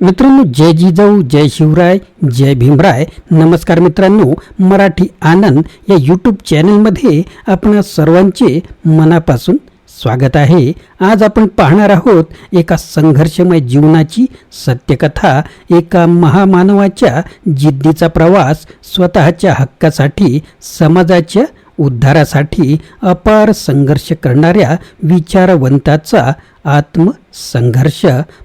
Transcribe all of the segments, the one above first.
मित्रांनो जय जिजाऊ जय शिवराय जय भीमराय. नमस्कार मित्रांनो मराठी आनंद या यूट्यूब चॅनलमध्ये आपण सर्वांचे मनापासून स्वागत आहे. आज आपण पाहणार आहोत एका संघर्षमय जीवनाची सत्यकथा एका महामानवाच्या जिद्दीचा प्रवास स्वतःच्या हक्कासाठी समाजाच्या उद्धारासाठी अपार संघर्ष करणाऱ्या विचारवंताचा आत्मसंघर्ष.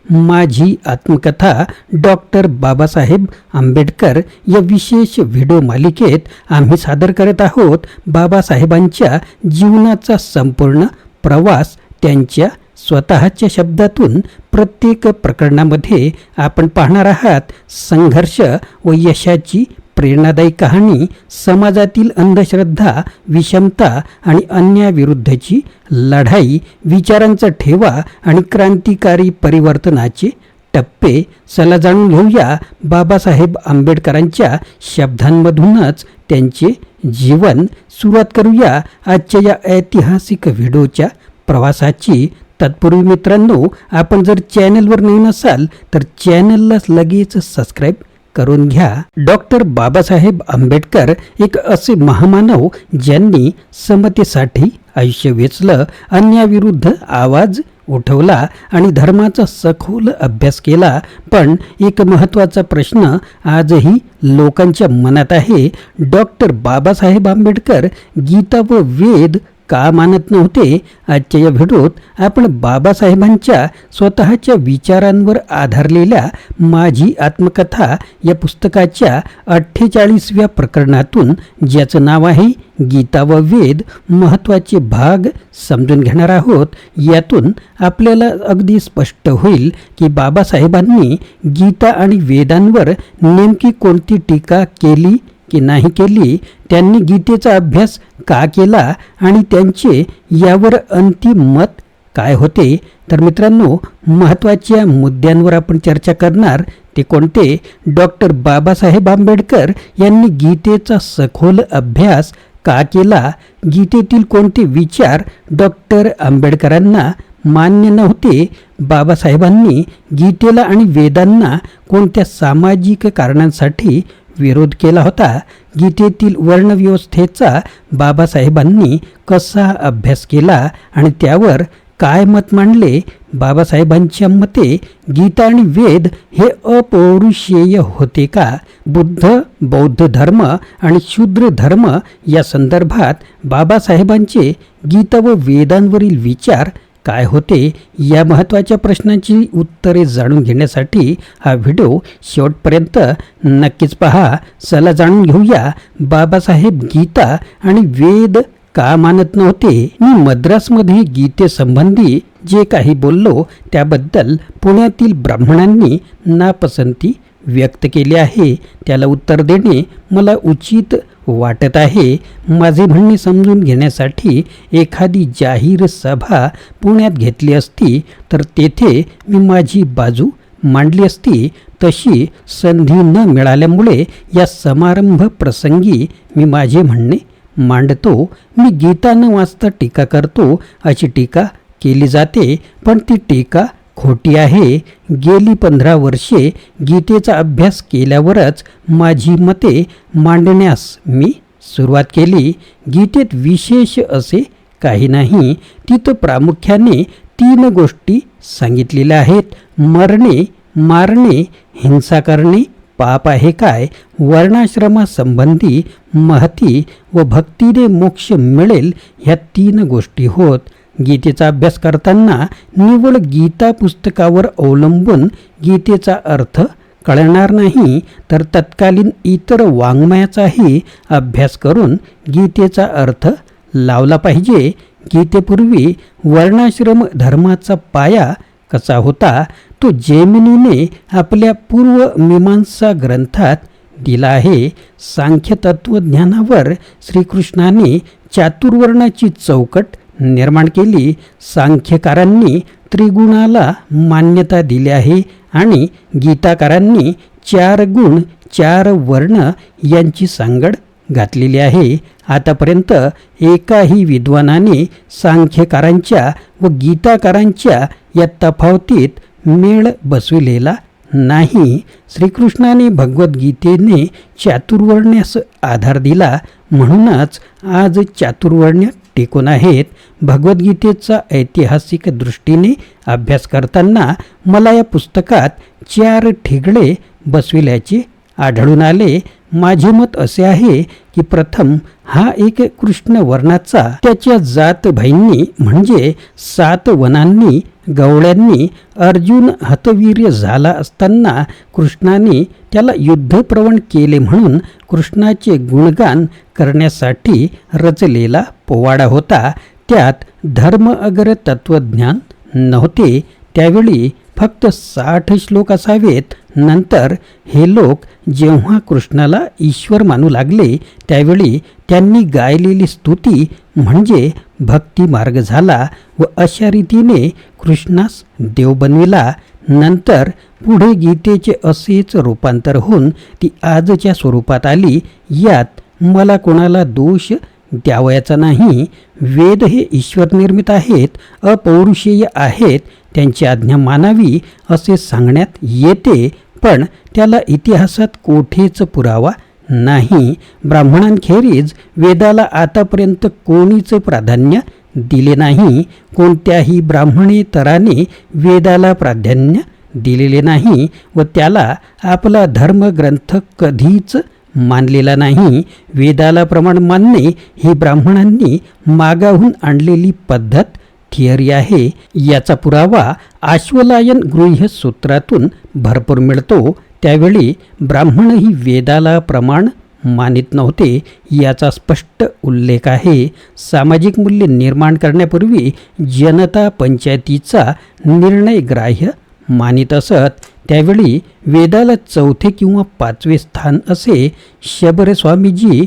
माझी आत्मकथा डॉक्टर बाबासाहेब आंबेडकर या विशेष व्हिडिओ मालिकेत आम्ही सादर करत आहोत. बाबासाहेबांच्या जीवनाचा संपूर्ण प्रवास त्यांच्या स्वतःच्या शब्दातून प्रत्येक प्रकरणामध्ये आपण पाहणार आहात. संघर्ष व यशाची प्रेरणादायी कहाणी समाजातील अंधश्रद्धा विषमता आणि अन्याविरुद्धची लढाई विचारांचा ठेवा आणि क्रांतिकारी परिवर्तनाचे टप्पे चला जाणून घेऊया बाबासाहेब आंबेडकरांच्या शब्दांमधूनच त्यांचे जीवन. सुरुवात करूया आजच्या या ऐतिहासिक व्हिडिओच्या प्रवासाची. तत्पूर्वी मित्रांनो आपण जर चॅनलवर नवीन असाल तर चॅनलला लगेच सबस्क्राईब करून घ्या. डॉक्टर बाबासाहेब आंबेडकर एक असे महामानव ज्यांनी समतेसाठी आयुष्य वेचलं अन्याविरुद्ध आवाज उठवला आणि धर्माचा सखोल अभ्यास केला. पण एक महत्त्वाचा प्रश्न आजही लोकांच्या मनात आहे. डॉक्टर बाबासाहेब आंबेडकर गीता व वेद का मानत नव्हते? आजच्या या व्हिडिओत आपण बाबासाहेबांच्या स्वतःच्या विचारांवर आधारलेल्या माझी आत्मकथा या पुस्तकाच्या अठ्ठेचाळीसव्या प्रकरणातून ज्याचं नाव आहे गीता व वेद महत्त्वाचे भाग समजून घेणार आहोत. यातून आपल्याला अगदी स्पष्ट होईल की बाबासाहेबांनी गीता आणि वेदांवर नेमकी कोणती टीका केली की नाही केली त्यांनी गीतेचा अभ्यास का केला आणि त्यांचे यावर अंतिम मत काय होते? तर मित्रांनो महत्त्वाच्या मुद्द्यांवर आपण चर्चा करणार. ते कोणते? डॉक्टर बाबासाहेब आंबेडकर यांनी गीतेचा सखोल अभ्यास का केला? गीतेतील कोणते विचार डॉक्टर आंबेडकरांना मान्य नव्हते? बाबासाहेबांनी गीतेला आणि वेदांना कोणत्या सामाजिक कारणांसाठी विरोध केला होता. गीतेतील वर्णव्यवस्थेचा बाबासाहेबांनी कसा अभ्यास केला आणि त्यावर काय मत मांडले? बाबासाहेबांच्या मते गीता आणि वेद हे अपौरुषेय होते का? बुद्ध बौद्ध धर्म आणि शूद्र धर्म या संदर्भात बाबासाहेबांचे गीता व वेदांवरील विचार काय होते या महत्त्वाच्या प्रश्नांची उत्तरे जाणून घेण्यासाठी हा व्हिडिओ शेवटपर्यंत नक्कीच पहा. चला जाणून घेऊया. बाबासाहेब गीता आणि वेद का मानत नव्हते? मी मद्रासमध्ये गीतेसंबंधी जे काही बोललो त्याबद्दल पुण्यातील ब्राह्मणांनी नापसंती व्यक्त केली आहे. त्याला उत्तर देणे मला उचित वाटत आहे. माझे म्हणणे समजून घेण्यासाठी एखादी जाहीर सभा पुण्यात घेतली असती तर तेथे मी माझी बाजू मांडली असती. तशी संधी न मिळाल्यामुळे या समारंभ प्रसंगी मी माझे म्हणणे मांडतो. मी गीता न वाचता टीका करतो अशी टीका केली जाते पण ती टीका खोटी आहे. गेली पंधरा वर्षे गीतेचा अभ्यास केल्यावरच माझी मते मांडण्यास मी सुरुवात केली. गीतेत विशेष असे काही नाही. तिथं प्रामुख्याने तीन गोष्टी सांगितलेल्या आहेत. मरणे मारणे हिंसा करणे पाप आहे काय? वर्णाश्रमासंबंधी महती व भक्तीने मोक्ष मिळेल ह्या तीन गोष्टी होत. गीतेचा अभ्यास करताना निवड गीता पुस्तकावर अवलंबून गीतेचा अर्थ कळणार नाही तर तत्कालीन इतर वाङ्मयाचाही अभ्यास करून गीतेचा अर्थ लावला पाहिजे. गीतेपूर्वी वर्णाश्रम धर्माचा पाया कसा होता तो जेमिनीने आपल्या पूर्व मीमांसा ग्रंथात दिला आहे. सांख्य तत्त्वज्ञानावर श्रीकृष्णाने चातुर्वर्णाची चौकट निर्माण केली. सांख्यकारांनी त्रिगुणाला मान्यता दिली आहे आणि गीताकारांनी चार गुण चार वर्ण यांची सांगड घातलेली आहे. आतापर्यंत एकाही विद्वानाने सांख्यकारांच्या व गीताकारांच्या या तफावतीत मेळ बसविलेला नाही. श्रीकृष्णाने भगवद्गीतेने चातुर्वर्ण्यास आधार दिला. म्हणूनच आज चातुर्वर्ण्य टिकून आहेत. भगवद्गीतेचा ऐतिहासिक दृष्टीने अभ्यास करताना मला या पुस्तकात चार ठिगळे बसविल्याचे आढळून आले. माझे मत असे आहे की प्रथम हा एक कृष्ण वर्णाचा त्याच्या जात भाईंनी म्हणजे सात वनांनी गवळ्यांनी अर्जुन हतवीर्य झाला असताना कृष्णाने त्याला युद्धप्रवण केले म्हणून कृष्णाचे गुणगान करण्यासाठी रचलेला पोवाडा होता. त्यात धर्म अगर तत्वज्ञान नव्हते. त्यावेळी फक्त साठ श्लोक असावेत नंतर हे लोक जेव्हा कृष्णाला ईश्वर मानू लागले त्यावेळी त्यांनी गायलेली स्तुती म्हणजे भक्ती मार्ग झाला व अशा रीतीने कृष्णास देव बनविला. नंतर पुढे गीतेचे असेच रूपांतर होऊन ती आजच्या स्वरूपात आली. यात मला कोणाला दोष द्यावयाचा नाही. वेद हे ईश्वर निर्मित आहेत अपौरुषेय आहेत त्यांची आज्ञा मानावी असे सांगण्यात येते पण त्याला इतिहासात कोठेच पुरावा नाही. ब्राह्मणांखेरीज वेदाला आतापर्यंत कोणीच प्राधान्य दिले नाही. कोणत्याही ब्राह्मणेतराने वेदाला प्राधान्य दिलेले नाही व त्याला आपला धर्मग्रंथ कधीच मानलेला नाही. वेदाला प्रमाण मानणे ही ब्राह्मणांनी मागाहून आणलेली पद्धत थिअरी आहे. याचा पुरावा आश्वलायन गृह्य सूत्रातून भरपूर मिळतो. त्यावेळी ब्राह्मणही वेदाला प्रमाण मानित नव्हते याचा स्पष्ट उल्लेख आहे. सामाजिक मूल्य निर्माण करण्यापूर्वी जनता पंचायतीचा निर्णय ग्राह्य मानित असत त्यावेळी वेदाला चौथे किंवा पाचवे स्थान असे शबरस्वामीजी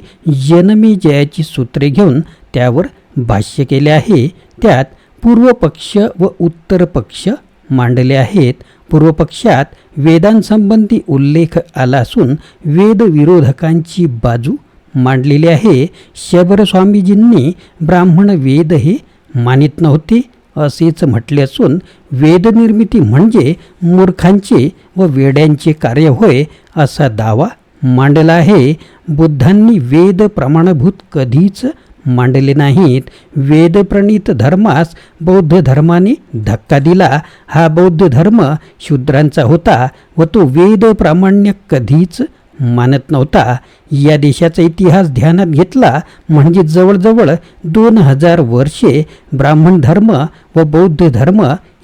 जनमे जयाची सूत्रे घेऊन त्यावर भाष्य केले आहे. त्यात पूर्वपक्ष व उत्तर पक्ष मांडले आहेत. पूर्वपक्षात वेदांसंबंधी उल्लेख आला असून वेदविरोधकांची बाजू मांडलेली आहे. शबरस्वामीजींनी ब्राह्मण वेद हे मानित नव्हते. असेच म्हटले असून वेदनिर्मिती म्हणजे मूर्खांचे व वेड्यांचे कार्य होय असा दावा मांडला आहे. बुद्धांनी वेद प्रमाणभूत कधीच मांडले नाहीत. वेदप्रणीत धर्मास बौद्ध धर्माने धक्का दिला. हा बौद्ध धर्म शूद्रांचा होता व तो वेद प्रामाण्य कधीच मानत नव्हता. या देशाचा इतिहास ध्यानात घेतला म्हणजे जवळजवळ दोन हजार वर्षे ब्राह्मण धर्म व बौद्ध धर्म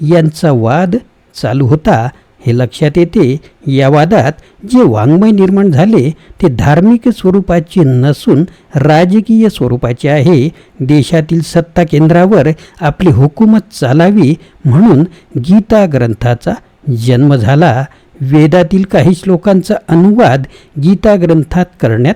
यांचा वाद चालू होता. हे लक्षात येते या वादात जे वाङ्मय निर्माण झाले ते धार्मिक स्वरूपाचे नसून राजकीय स्वरूपाचे आहे. देशातील सत्ता केंद्रावर आपली हुकूमत चालावी म्हणून गीता ग्रंथाचा जन्म झाला. वेदातील काही श्लोकांचा अनुवाद गीता ग्रंथात करण्यात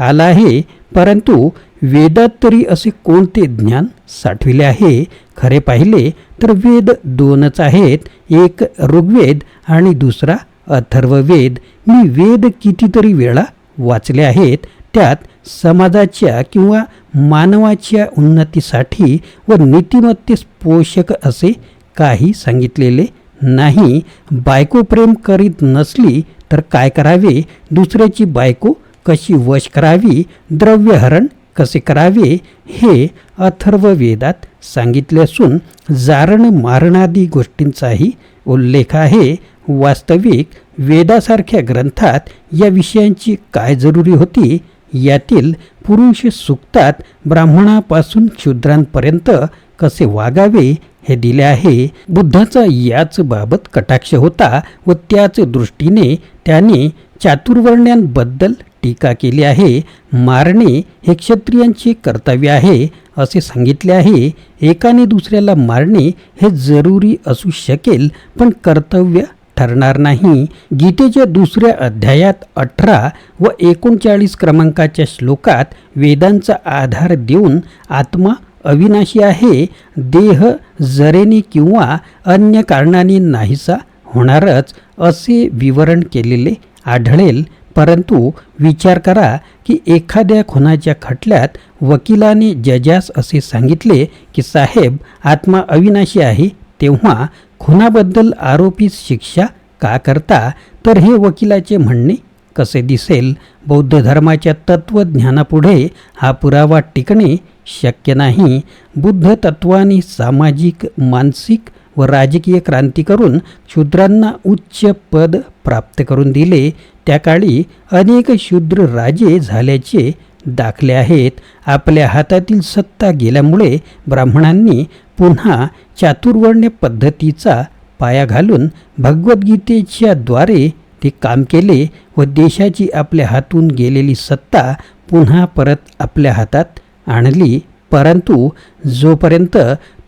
आला आहे. परंतु वेदात तरी असे कोणते ज्ञान साठविले आहे? खरे पाहिले तर वेद दोनच आहेत. एक ऋग्वेद आणि दुसरा अथर्ववेद. मी वेद कितीतरी वेळा वाचले आहेत. त्यात समाजाच्या किंवा मानवाच्या उन्नतीसाठी व नीतिमत्तेस पोषक असे काही सांगितलेले नाही बायको प्रेम करीत नसली तर काय करावे? दुसऱ्याची बायको कशी वश करावी? द्रव्यहरण कसे करावे? हे अथर्व वेदात सांगितले असून जारण मारणादी गोष्टींचाही उल्लेख आहे. वास्तविक वेदासारख्या ग्रंथात या विषयांची काय जरुरी होती? यातील पुरुष सुक्तात ब्राह्मणापासून क्षुद्रांपर्यंत कसे वागावे हे दिले आहे. बुद्धाचा याच बाबत कटाक्ष होता व त्याच दृष्टीने त्याने चातुर्वर्ण्यांबद्दल टीका केली आहे. मारणे हे क्षत्रियांचे कर्तव्य आहे असे सांगितले आहे. एकाने दुसऱ्याला मारणे हे जरुरी असू शकेल पण कर्तव्य ठरणार नाही. गीतेच्या दुसऱ्या अध्यायात अठरा व एकोणचाळीस क्रमांकाच्या श्लोकात वेदांचा आधार देऊन आत्मा अविनाशी आहे देह जरेने किंवा अन्य कारणाने नाहीसा होणारच असे विवरण केलेले आढळेल. परंतु विचार करा की एखाद्या खुनाच्या खटल्यात वकिलाने जजास असे सांगितले की साहेब आत्मा अविनाशी आहे तेव्हा खुनाबद्दल आरोपी शिक्षा का करता तर हे वकिलाचे म्हणणे कसे दिसेल? बौद्ध धर्माच्या तत्त्वज्ञानापुढे हा पुरावा टिकणे शक्य नाही. बुद्ध तत्वाने सामाजिक मानसिक व राजकीय क्रांती करून शूद्रांना उच्च पद प्राप्त करून दिले. त्या काळी अनेक शूद्र राजे झाल्याचे दाखले आहेत. आपल्या हातातील सत्ता गेल्यामुळे ब्राह्मणांनी पुन्हा चातुर्वर्ण्य पद्धतीचा पाया घालून भगवद्गीतेच्या द्वारे ते काम केले व देशाची आपल्या हातून गेलेली सत्ता पुन्हा परत आपल्या हातात आणली. परंतु जोपर्यंत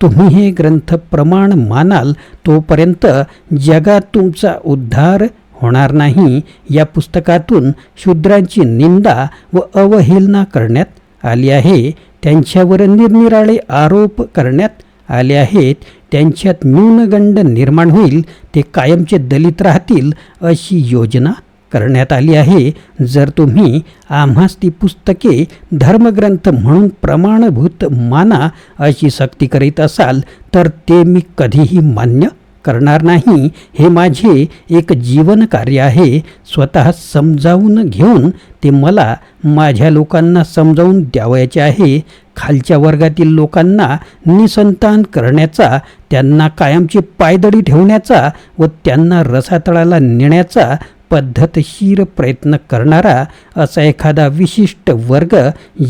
तुम्ही हे ग्रंथ प्रमाण मानाल तोपर्यंत जगात तुमचा उद्धार होणार नाही. या पुस्तकातून शूद्रांची निंदा व अवहेलना करण्यात आली आहे. त्यांच्यावर निरनिराळे आरोप करण्यात आले आहेत त्यांच्यात न्यूनगंड निर्माण होईल ते कायमचे दलित राहतील अशी योजना करण्यात आली आहे. जर तुम्ही आम्हास ती पुस्तके धर्मग्रंथ म्हणून प्रमाणभूत माना अशी सक्ती करीत असाल तर ते मी कधीही मान्य करणार नाही हे माझे एक जीवन कार्य आहे. स्वतः समजावून घेऊन ते मला माझ्या लोकांना समजावून द्यावयाचे आहे. खालच्या वर्गातील लोकांना निसंतान करण्याचा त्यांना कायमची पायदळी ठेवण्याचा व त्यांना रसातळाला नेण्याचा पद्धतशीर प्रयत्न करणारा असा एखादा विशिष्ट वर्ग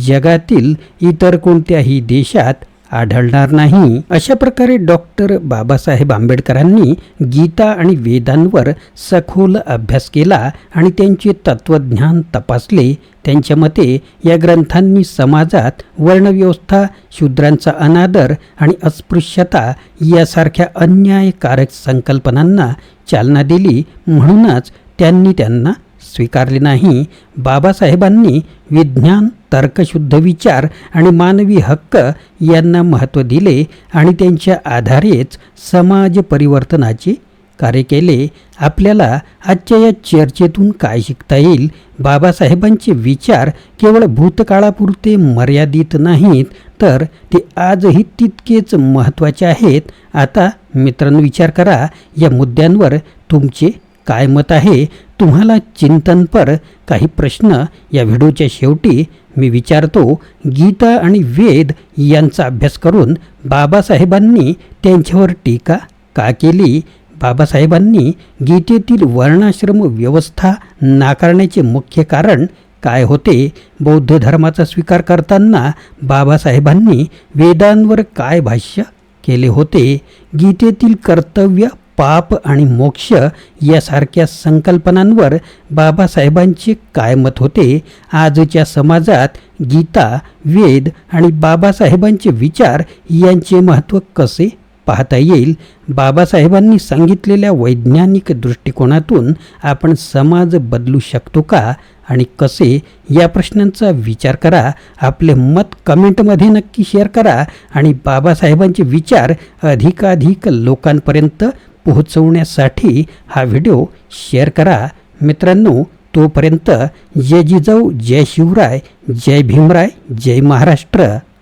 जगातील इतर कोणत्याही देशात आढळणार नाही. अशा प्रकारे डॉक्टर बाबासाहेब आंबेडकरांनी गीता आणि वेदांवर सखोल अभ्यास केला आणि त्यांचे तत्वज्ञान तपासले. त्यांच्या मते या ग्रंथांनी समाजात वर्णव्यवस्था शूद्रांचा अनादर आणि अस्पृश्यता यासारख्या अन्यायकारक संकल्पनांना चालना दिली म्हणूनच त्यांनी त्यांना स्वीकारले नाही. बाबासाहेबांनी विज्ञान तर्कशुद्ध विचार आणि मानवी हक्क यांना महत्त्व दिले आणि त्यांच्या आधारेच समाज परिवर्तनाचे कार्य केले. आपल्याला आजच्या या चर्चेतून काय शिकता येईल? बाबासाहेबांचे विचार केवळ भूतकाळापुरते मर्यादित नाहीत तर ते आजही तितकेच महत्त्वाचे आहेत? आता मित्रांनो विचार करा. या मुद्द्यांवर तुमचे काय मत आहे? तुम्हाला चिंतनपर काही प्रश्न या व्हिडिओच्या शेवटी मी विचारतो. गीता आणि वेद यांचा अभ्यास करून बाबासाहेबांनी त्यांच्यावर टीका का केली? बाबासाहेबांनी गीतेतील वर्णाश्रम व्यवस्था नाकारण्याचे मुख्य कारण काय होते? बौद्ध धर्माचा स्वीकार करताना बाबासाहेबांनी वेदांवर काय भाष्य केले होते? गीतेतील कर्तव्य पाप आणि मोक्ष यासारख्या संकल्पनांवर बाबासाहेबांचे काय मत होते. आजच्या समाजात गीता वेद आणि बाबासाहेबांचे विचार यांचे महत्त्व कसे पाहता येईल? बाबासाहेबांनी सांगितलेल्या वैज्ञानिक दृष्टिकोनातून आपण समाज बदलू शकतो का? आणि कसे? या प्रश्नांचा विचार करा आपले मत कमेंटमध्ये नक्की शेअर करा आणि बाबासाहेबांचे विचार अधिकाधिक लोकांपर्यंत पोहोचवण्यासाठी हा व्हिडिओ शेअर करा. मित्रांनो तोपर्यंत जय जिजाऊ जय शिवराय जय भीमराय जय महाराष्ट्र.